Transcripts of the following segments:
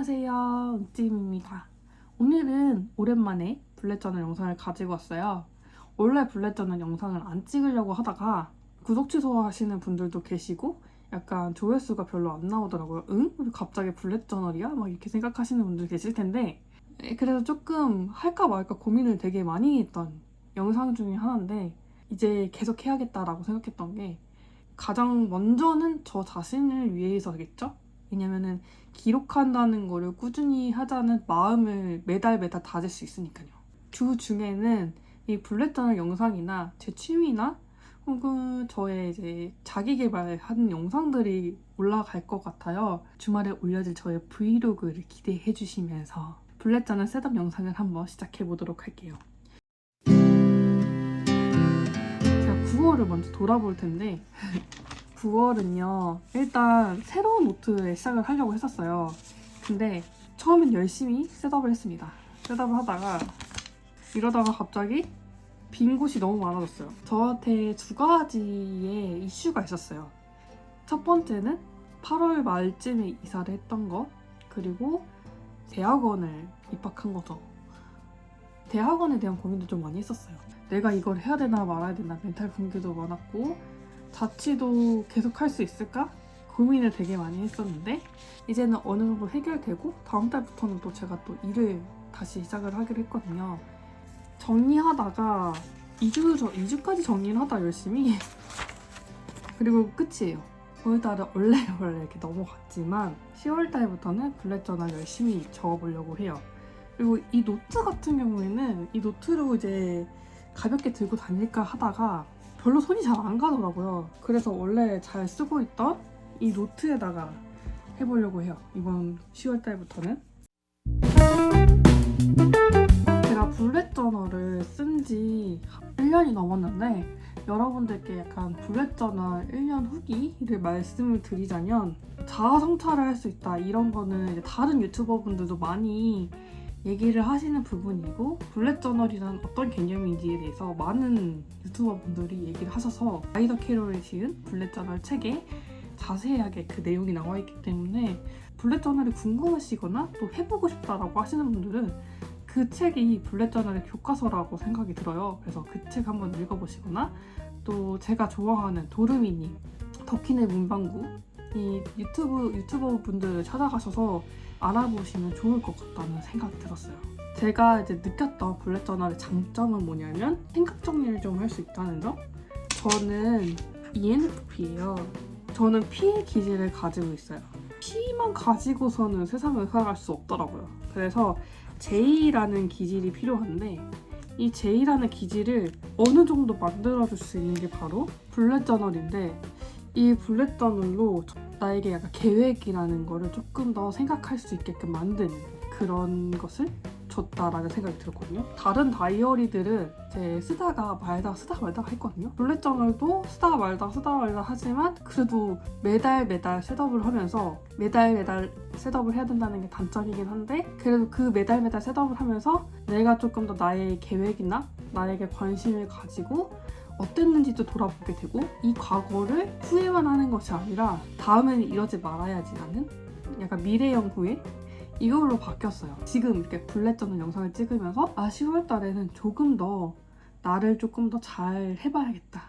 안녕하세요. 은찜입니다. 오늘은 오랜만에 블랙저널 영상을 가지고 왔어요. 원래 블랙저널 영상을 안 찍으려고 하다가 구독 취소하시는 분들도 계시고 약간 조회수가 별로 안 나오더라고요. 응? 왜 갑자기 블랙저널이야? 막 이렇게 생각하시는 분들 계실 텐데 에, 그래서 조금 할까 말까 고민을 되게 많이 했던 영상 중에 하나인데 이제 계속 해야겠다라고 생각했던 게 가장 먼저는 저 자신을 위해서겠죠? 왜냐면은 기록한다는 거를 꾸준히 하자는 마음을 매달 매달 다질 수 있으니까요. 주 중에는 이 블랙저널 영상이나 제 취미나 혹은 저의 이제 자기 개발하는 영상들이 올라갈 것 같아요. 주말에 올려질 저의 브이로그를 기대해 주시면서 블랙저널 셋업 영상을 한번 시작해 보도록 할게요. 제가 9월을 먼저 돌아볼 텐데 9월은요 일단 새로운 노트에 시작을 하려고 했었어요. 근데 처음엔 열심히 셋업을 했습니다. 셋업을 하다가 이러다가 갑자기 빈 곳이 너무 많아졌어요. 저한테 두 가지의 이슈가 있었어요. 첫 번째는 8월 말쯤에 이사를 했던 거 그리고 대학원을 입학한 거죠. 대학원에 대한 고민도 좀 많이 했었어요. 내가 이걸 해야 되나 말아야 되나 멘탈 붕괴도 많았고 자취도 계속 할 수 있을까? 고민을 되게 많이 했었는데 이제는 어느 정도 해결되고 다음 달부터는 또 제가 또 일을 다시 시작을 하기로 했거든요. 정리하다가 2주, 저, 2주까지 정리를 하다 열심히 그리고 끝이에요. 오늘 달은 원래 원래 이렇게 넘어갔지만 10월 달부터는 블랙 저널 열심히 적어보려고 해요. 그리고 이 노트 같은 경우에는 이 노트로 이제 가볍게 들고 다닐까 하다가 별로 손이 잘 안 가더라고요. 그래서 원래 잘 쓰고 있던 이 노트에다가 해보려고 해요. 이번 10월 달부터는. 제가 블랙 저널을 쓴 지 1년이 넘었는데 여러분들께 약간 블랙 저널 1년 후기를 말씀을 드리자면 자아 성찰을 할 수 있다 이런 거는 다른 유튜버 분들도 많이 얘기를 하시는 부분이고 블랙 저널이란 어떤 개념인지에 대해서 많은 유튜버 분들이 얘기를 하셔서 아이더 캐롤이 지은 블랙 저널 책에 자세하게 그 내용이 나와 있기 때문에 블랙 저널이 궁금하시거나 또 해보고 싶다라고 하시는 분들은 그 책이 블랙 저널의 교과서라고 생각이 들어요. 그래서 그 책 한번 읽어보시거나 또 제가 좋아하는 도르미님 덕희네 문방구 이 유튜브 유튜버 분들을 찾아가셔서 알아보시면 좋을 것 같다는 생각이 들었어요. 제가 이제 느꼈던 블랙 저널의 장점은 뭐냐면 생각 정리를 좀 할 수 있다는 점. 저는 ENFP예요. 저는 P의 기질을 가지고 있어요. P만 가지고서는 세상을 살아갈 수 없더라고요. 그래서 J라는 기질이 필요한데 이 J라는 기질을 어느 정도 만들어줄 수 있는 게 바로 블랙 저널인데 이 블랙 저널로 나에게 약간 계획이라는 거를 조금 더 생각할 수 있게끔 만든 그런 것을 줬다라는 생각이 들었거든요. 다른 다이어리들은 제 쓰다가 말다 쓰다가 말다가 했거든요. 블랙 저널도 쓰다가 말다 쓰다가 말다 하지만 그래도 매달 매달 셋업을 하면서 매달 매달 셋업을 해야 된다는 게 단점이긴 한데 그래도 그 매달 매달 셋업을 하면서 내가 조금 더 나의 계획이나 나에게 관심을 가지고 어땠는지도 돌아보게 되고 이 과거를 후회만 하는 것이 아니라 다음에는 이러지 말아야지 라는 약간 미래형 후회 이걸로 바뀌었어요. 지금 이렇게 블랙 저널 영상을 찍으면서 아 10월 달에는 조금 더 나를 조금 더 잘 해봐야겠다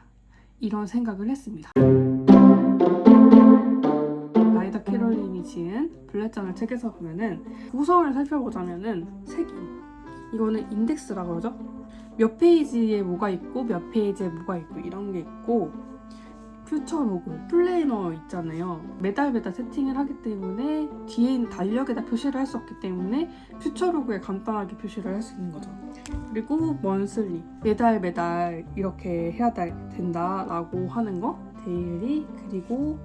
이런 생각을 했습니다. 라이더 캐롤린이 지은 블랙 저널 책에서 보면은 구성을 살펴보자면은 색이 이거는 인덱스라 그러죠. 몇 페이지에 뭐가 있고 몇 페이지에 뭐가 있고 이런 게 있고 퓨처 로그, 플래너 있잖아요. 매달 매달 세팅을 하기 때문에 뒤에 있는 달력에다 표시를 할 수 없기 때문에 퓨처 로그에 간단하게 표시를 할 수 있는 거죠. 그리고 먼슬리, 매달 매달 이렇게 해야 된다라고 하는 거, 데일리, 그리고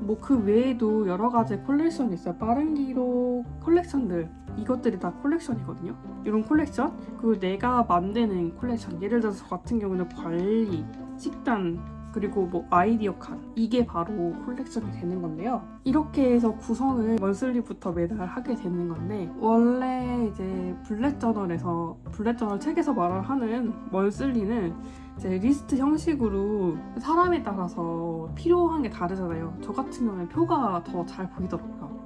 뭐 그 외에도 여러 가지 컬렉션이 있어요. 빠른 기록 컬렉션들 이것들이 다 콜렉션이거든요. 이런 콜렉션 그리고 내가 만드는 콜렉션 예를 들어서 저 같은 경우는 관리, 식단 그리고 뭐 아이디어 칸 이게 바로 콜렉션이 되는 건데요. 이렇게 해서 구성을 먼슬리부터 매달 하게 되는 건데 원래 이제 블랙 저널에서 블랙 저널 책에서 말을 하는 먼슬리는 이제 리스트 형식으로 사람에 따라서 필요한 게 다르잖아요. 저 같은 경우는 표가 더 잘 보이더라고요.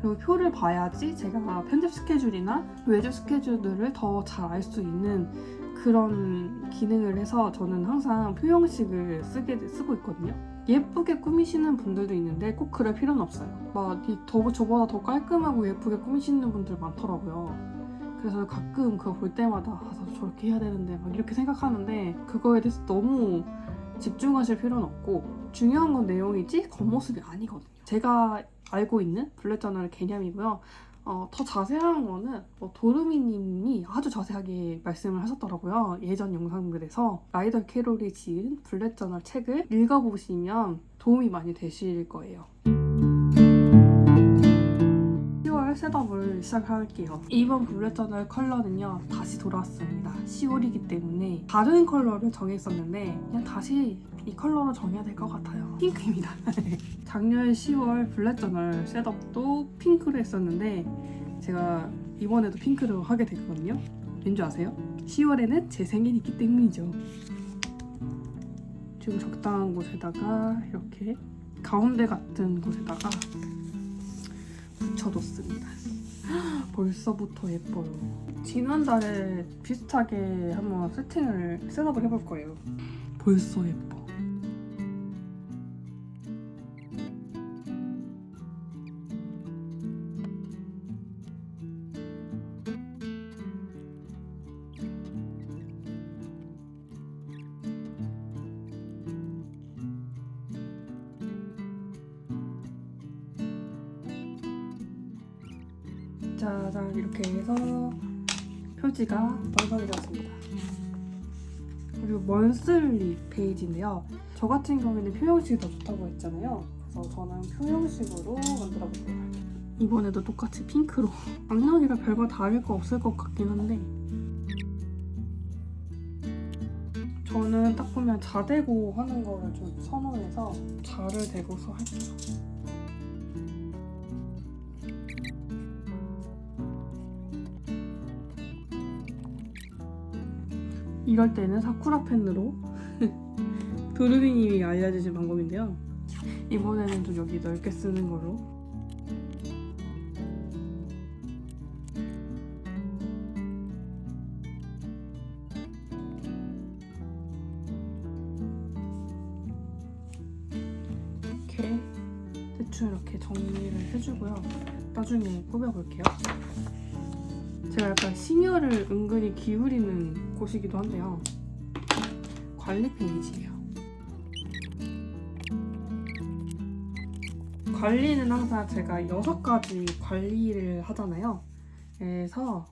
그리고 표를 봐야지 제가 편집 스케줄이나 외주 스케줄들을 더 잘 알 수 있는 그런 기능을 해서 저는 항상 표 형식을 쓰게 쓰고 있거든요. 예쁘게 꾸미시는 분들도 있는데 꼭 그럴 필요는 없어요. 막 이- 더 저보다 더 깔끔하고 예쁘게 꾸미시는 분들 많더라고요. 그래서 가끔 그거 볼 때마다 아, 나도 저렇게 해야 되는데 막 이렇게 생각하는데 그거에 대해서 너무 집중하실 필요는 없고 중요한 건 내용이지 겉모습이 아니거든요. 제가 알고 있는 블랙 저널의 개념이고요. 어, 더 자세한 거는 뭐 도르미님이 아주 자세하게 말씀을 하셨더라고요. 예전 영상글에서 라이더 캐롤이 지은 블랙 저널 책을 읽어보시면 도움이 많이 되실 거예요. 10월 셋업을 시작할게요. 이번 블랙 저널 컬러는요 다시 돌아왔습니다. 10월이기 때문에 다른 컬러를 정했었는데 그냥 다시 이 컬러로 정해야 될 것 같아요. 핑크입니다. 작년 10월 블랙 저널 셋업도 핑크로 했었는데 제가 이번에도 핑크로 하게 됐거든요. 왠지 아세요? 10월에는 제 생일이기 때문이죠. 좀 적당한 곳에다가 이렇게 가운데 같은 곳에다가 붙여뒀습니다. 벌써부터 예뻐요. 지난달에 비슷하게 한번 세팅을 셋업을 해볼 거예요. 벌써 예뻐. 짜잔 이렇게 해서 표지가 완성이 되었습니다. 그리고 먼슬리 페이지인데요. 저 같은 경우에는 표형식이 더 좋다고 했잖아요. 그래서 저는 표형식으로 만들어 볼게요. 이번에도 똑같이 핑크로 악력이가 별거 다를 거 없을 것 같긴 한데 저는 딱 보면 자대고 하는 거를 좀 선호해서 자를 대고서 할게요. 이럴 때는 사쿠라 펜으로 도르비님이 알려주신 방법인데요. 이번에는 좀 여기 넓게 쓰는 걸로. 이렇게 대충 이렇게 정리를 해주고요. 나중에 꾸며볼게요. 제가 약간 심혈을 은근히 기울이는 곳이기도 한데요. 관리 페이지예요. 관리는 항상 제가 여섯 가지 관리를 하잖아요. 그래서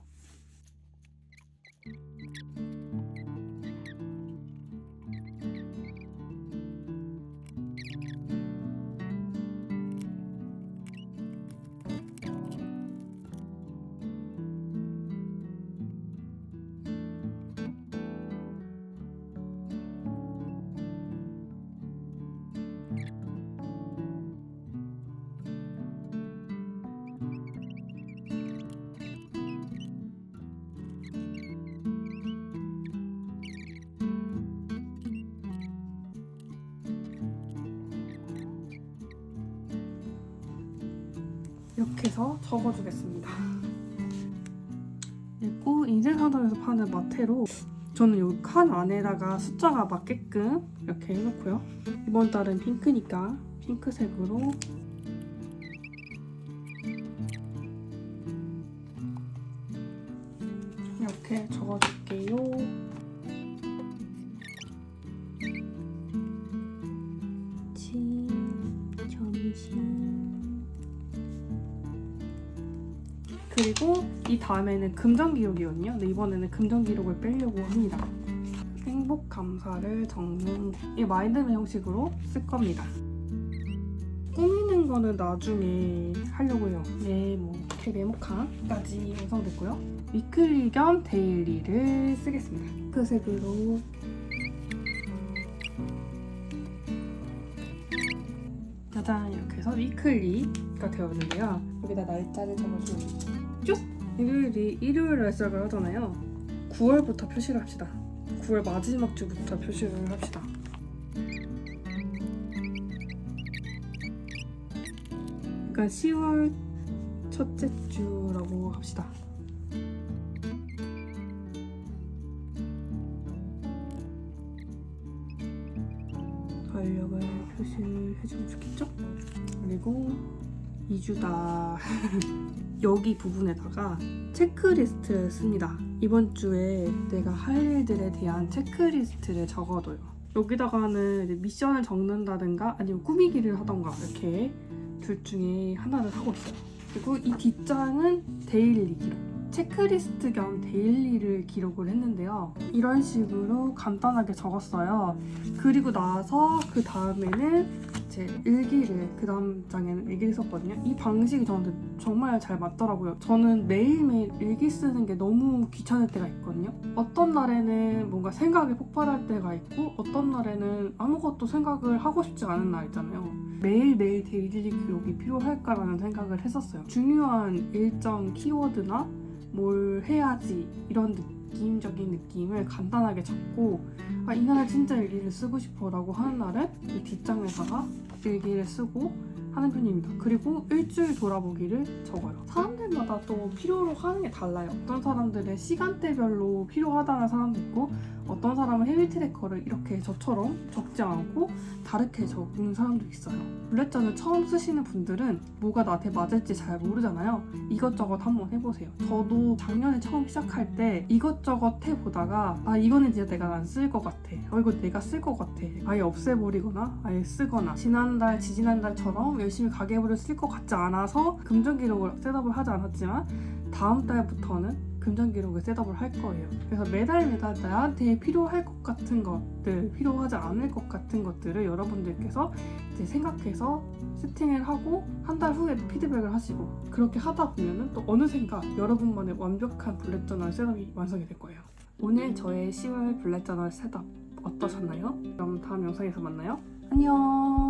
이렇게 해서 적어주겠습니다. 그리고 인쇄사점에서 파는 마테로 저는 이 칸 안에다가 숫자가 맞게끔 이렇게 해놓고요. 이번 달은 핑크니까 핑크색으로 이렇게 적어줄게요. 그리고 이 다음에는 금전 기록이거든요. 근데 이번에는 금전 기록을 빼려고 합니다. 행복 감사를 적는 이 마인드맵 형식으로 쓸 겁니다. 꾸미는 거는 나중에 하려고요. 메모, 이렇게 메모칸까지 완성됐고요. 위클리 겸 데일리를 쓰겠습니다. 핑크색으로 짜잔 이렇게 해서 위클리가 되었는데요. 여기다 날짜를 적어주면 쭉! 일요일이 일요일에 시작을 하잖아요. 9월부터 표시를 합시다. 9월 마지막 주부터 표시를 합시다. 그러니까 10월 첫째 주라고 합시다. 달력을 표시해주면 좋겠죠? 그리고 2주다. 여기 부분에다가 체크리스트를 씁니다. 이번 주에 내가 할 일들에 대한 체크리스트를 적어둬요. 여기다가는 미션을 적는다든가 아니면 꾸미기를 하던가 이렇게 둘 중에 하나를 하고 있어요. 그리고 이 뒷장은 데일리 기록. 체크리스트 겸 데일리를 기록을 했는데요. 이런 식으로 간단하게 적었어요. 그리고 나서 그 다음에는 제 일기를 그 다음 장에는 일기를 썼거든요. 이 방식이 저한테 정말 잘 맞더라고요. 저는 매일매일 일기 쓰는 게 너무 귀찮을 때가 있거든요. 어떤 날에는 뭔가 생각이 폭발할 때가 있고 어떤 날에는 아무것도 생각을 하고 싶지 않은 날 있잖아요. 매일매일 데일리 기록이 필요할까라는 생각을 했었어요. 중요한 일정 키워드나 뭘 해야지 이런 느낌 적인 느낌을 간단하게 적고 아, 이날은 진짜 일기를 쓰고 싶어 라고 하는 날은 이 뒷장에다가 일기를 쓰고 하는 편입니다. 그리고 일주일 돌아보기를 적어요. 사람들마다 또 필요로 하는 게 달라요. 어떤 사람들은 시간대별로 필요하다는 사람도 있고 어떤 사람은 헤비 트래커를 이렇게 저처럼 적지 않고 다르게 적는 사람도 있어요. 블랙전을 처음 쓰시는 분들은 뭐가 나한테 맞을지 잘 모르잖아요. 이것저것 한번 해보세요. 저도 작년에 처음 시작할 때 이것저것 해보다가 아 이거는 진짜 내가 안 쓸 것 같아. 어 이거 내가 쓸 것 같아. 아예 없애버리거나 아예 쓰거나 지난달 지지난달처럼 열심히 가계부를 쓸 것 같지 않아서 금전 기록을 셋업을 하지 않았지만 다음 달부터는 금전 기록을 셋업을 할 거예요. 그래서 매달 매달 나한테 필요할 것 같은 것들, 필요하지 않을 것 같은 것들을 여러분들께서 이제 생각해서 세팅을 하고 한 달 후에 피드백을 하시고 그렇게 하다 보면은 또 어느샌가 여러분만의 완벽한 블랙 저널 셋업이 완성이 될 거예요. 오늘 저의 10월 블랙 저널 셋업 어떠셨나요? 그럼 다음 영상에서 만나요. 안녕.